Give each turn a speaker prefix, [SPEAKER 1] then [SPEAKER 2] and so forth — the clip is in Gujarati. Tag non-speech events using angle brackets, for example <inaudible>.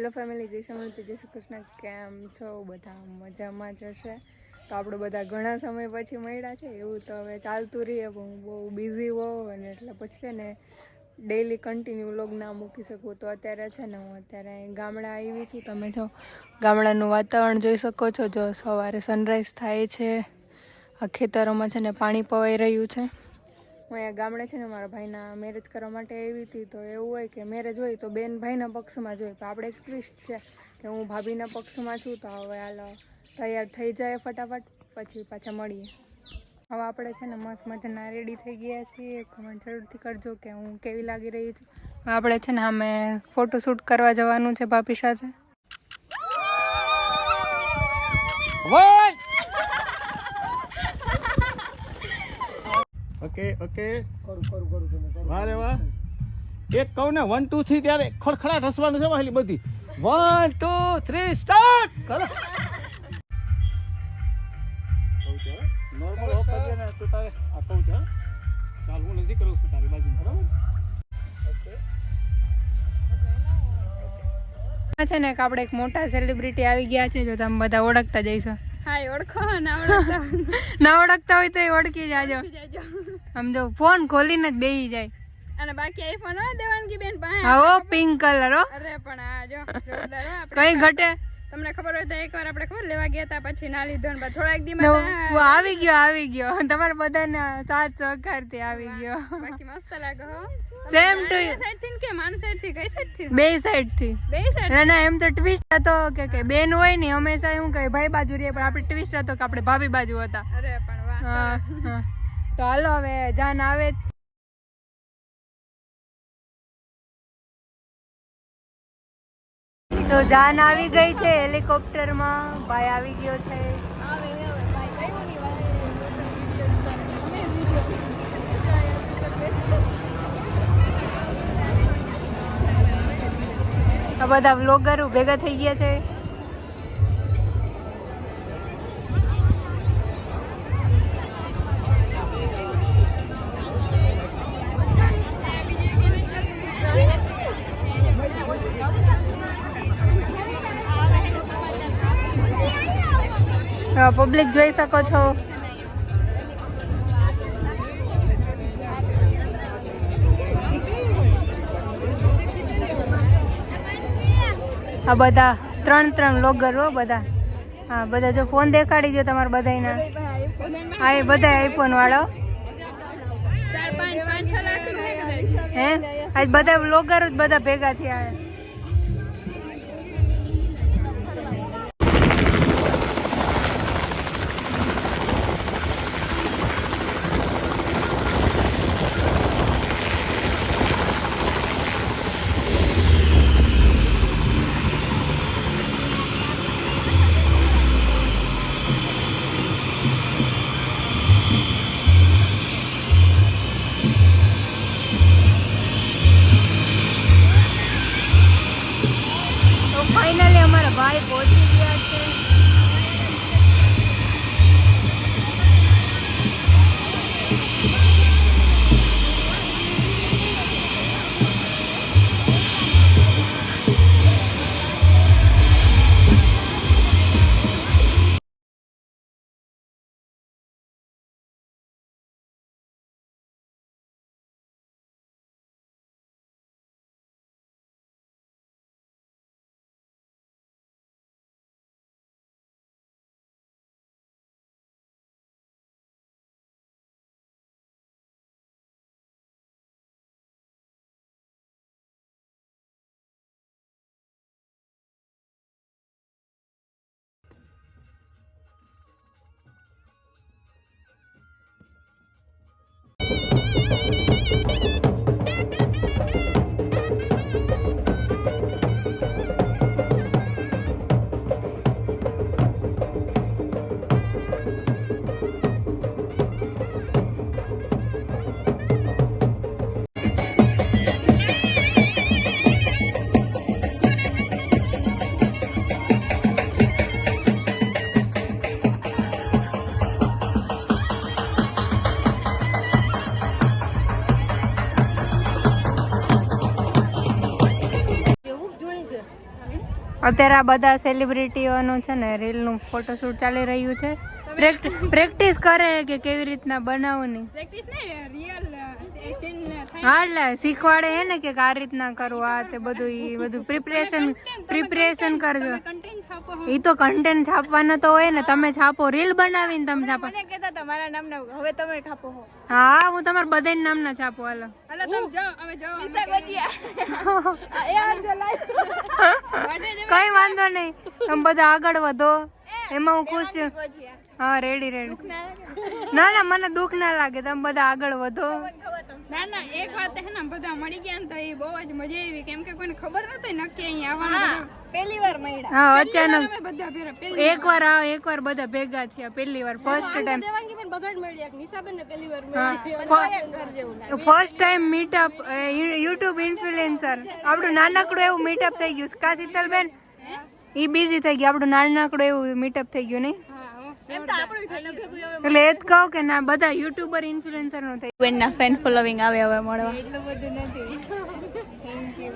[SPEAKER 1] હેલો ફેમિલી જય સમૃદ્ધિ જય શ્રી કૃષ્ણ, કેમ છો? બધા મજામાં જ હશે? તો આપણે બધા ઘણા સમય પછી મળ્યા છે, એવું તો હવે ચાલતું રહીએ પણ હું બહુ બિઝી હોઉં અને એટલે પછી છે ને ડેઈલી કન્ટિન્યુ લોગ ના મૂકી શકું. તો અત્યારે છે ને હું અત્યારે અહીં ગામડા આવી છું. તમે જો ગામડાનું વાતાવરણ જોઈ શકો છો. જો સવારે સનરાઈઝ થાય છે, આ ખેતરોમાં છે ને પાણી પવાઈ રહ્યું છે. હું અહીંયા ગામડે છે ને મારા ભાઈના મેરેજ કરવા માટે આવી હતી તો એવું હોય કે મેરેજ હોય તો બેન ભાઈના પક્ષમાં જ હોય. પણ આપણે એક છે કે હું ભાભીના પક્ષમાં છું તો હવે હાલો તૈયાર થઈ જાય ફટાફટ, પછી પાછા મળીએ. હવે આપણે છે ને મસ્ત મજાના રેડી થઈ ગયા છીએ. કમેન્ટ જરૂરથી કરજો કે હું કેવી લાગી રહી છું. આપણે છે ને અમે ફોટોશૂટ કરવા જવાનું છે ભાભી સાથે.
[SPEAKER 2] Okay okay. વાહ રે વાહ. એક કહું ને વન ટુ થ્રી ત્યારે ખડખડાટ હસવાનું છે વાલી બધી. વન ટુ થ્રી સ્ટાર્ટ કરો. નોર્મલ ઓફ કરજે ને તું તારે આ કહું છું હો. ચાલ હું નથી કરું છું તારી બાજુ. બરાબર. ઓકે.
[SPEAKER 1] છે ને કે આપણે એક મોટા સેલિબ્રિટી આવી ગયા છે જો તમે બધા ઓળખતા જઈશો.
[SPEAKER 3] હાય ઓળખો ના ઓળખતા <laughs>
[SPEAKER 1] ના ઓળખતા હોય તો એ ઓળખી જાજો. આમ જો ફોન ખોલીને જ બેહી જાય.
[SPEAKER 3] અને બાકી આઈફોન હોય દેવાનગી બેન પાસે?
[SPEAKER 1] હા પિંક કલર હો.
[SPEAKER 3] અરે પણ આ જો
[SPEAKER 1] કઈ ઘટે?
[SPEAKER 3] તમને ખબર હોય તો એકવાર આપણે ખબર લેવા ગયા હતા પછી ના લીધો ને થોડાક દી
[SPEAKER 1] આવી ગયો આવી ગયો. તમારા બધાને સાત સહકારથી આવી ગયો.
[SPEAKER 3] બાકી મસ્ત લાગે હો.
[SPEAKER 1] સેમ ટુ
[SPEAKER 3] સાઈડથી કે માન સાઈડથી કઈ સાઈડથી
[SPEAKER 1] બે સાઈડથી
[SPEAKER 3] બે સાઈડ
[SPEAKER 1] ના ના એમ તો ટ્વિસ્ટ હતો કે કે બેન હોય ને હંમેશા એવું કહે ભાઈ બાજુ રહીએ. પણ આપણે ટ્વિસ્ટ હતો કે આપણે ભાભી બાજુ હતા.
[SPEAKER 3] અરે પણ વાહ
[SPEAKER 1] હા, હા. તો હાલો હવે જાન આવે જ તો જાન આવી ગઈ છે હેલિકોપ્ટરમાં ભાઈ આવી ગયો છે. બધા વ્લોગરો ભેગા થઈ ગયા છે. પબ્લિક જોઈ શકો છો. આ બધા, ત્રણ ત્રણ લોગર હો બધા. હા, બધા જો ફોન દેખાડી દો તમારા બધાના હા એ બધા આઈફોન વાળો.
[SPEAKER 3] હે?
[SPEAKER 1] આજ બધા લોગર જ બધા ભેગા થયા ભાઈ પહોંચી ગયા છે. અત્યારે આ બધા સેલિબ્રિટીઓનું છે ને રીલનું ફોટોશૂટ ચાલી રહ્યું છે. પ્રેક્ટિસ કરે કે કેવી રીતના બનાવવાની
[SPEAKER 3] પ્રેક્ટિસ નહીં રિયલ સીન થાય
[SPEAKER 1] હા એટલે શીખવાડે હે ને કે આ રીતના કરવું આ તે બધું ઈ બધું પ્રિપરેશન પ્રિપરેશન કરજો. ઈ તો કન્ટેન્ટ છાપવાનો તો હોય ને તમે છાપો રીલ બનાવીને તમે છાપો.
[SPEAKER 3] મને કહેતા તમારા નામ નામના હવે તમે છાપો હો.
[SPEAKER 1] હા હું તમારા બધાના નામના છાપો હાલો.
[SPEAKER 3] હાલો તમે જાઓ હવે જાઓ <laughs> <laughs>
[SPEAKER 1] કઈ વાંધો નહીં. તમે બધા આગળ વધો. એમાં હું ખુશ છું. હા રેડી રેડી ના ના મને દુઃખ ના લાગે. તમે બધા આગળ વધો.
[SPEAKER 3] ના ના એક વાત હે ને બધા મળી ગયા ને તો એ બહુ જ મજા આવી. કેમ કે કોઈને ખબર નતી નક્કી અહીં આવવાનું પહેલી વાર મળ્યા.
[SPEAKER 1] હા અચાનક.
[SPEAKER 3] એકવાર બધા ભેરા
[SPEAKER 1] એક વાર આવ એક વાર બધા ભેગા થયા પહેલી વાર ફર્સ્ટ ટાઈમ
[SPEAKER 3] દેવાંગી પણ બધા જ મળ્યા. નિશાબેન ને પહેલી વાર
[SPEAKER 1] મળ્યા. First time meetup YouTube influencer આપણું નાનકડું એવું મીટઅપ થઈ ગયું કા શીતલબેન? ઈ બીઝી થઈ ગયું. આપણું નાનકડું એવું મીટઅપ થઈ ગયું નહીં? એટલે એ જ કહો કે ના બધા યુટ્યુબર ઇન્ફ્લુએન્સરનું થઈ
[SPEAKER 3] બેનના ફેન ફોલોવિંગ આવે હવે મળવા.
[SPEAKER 1] એટલું બધું નથી. Thank you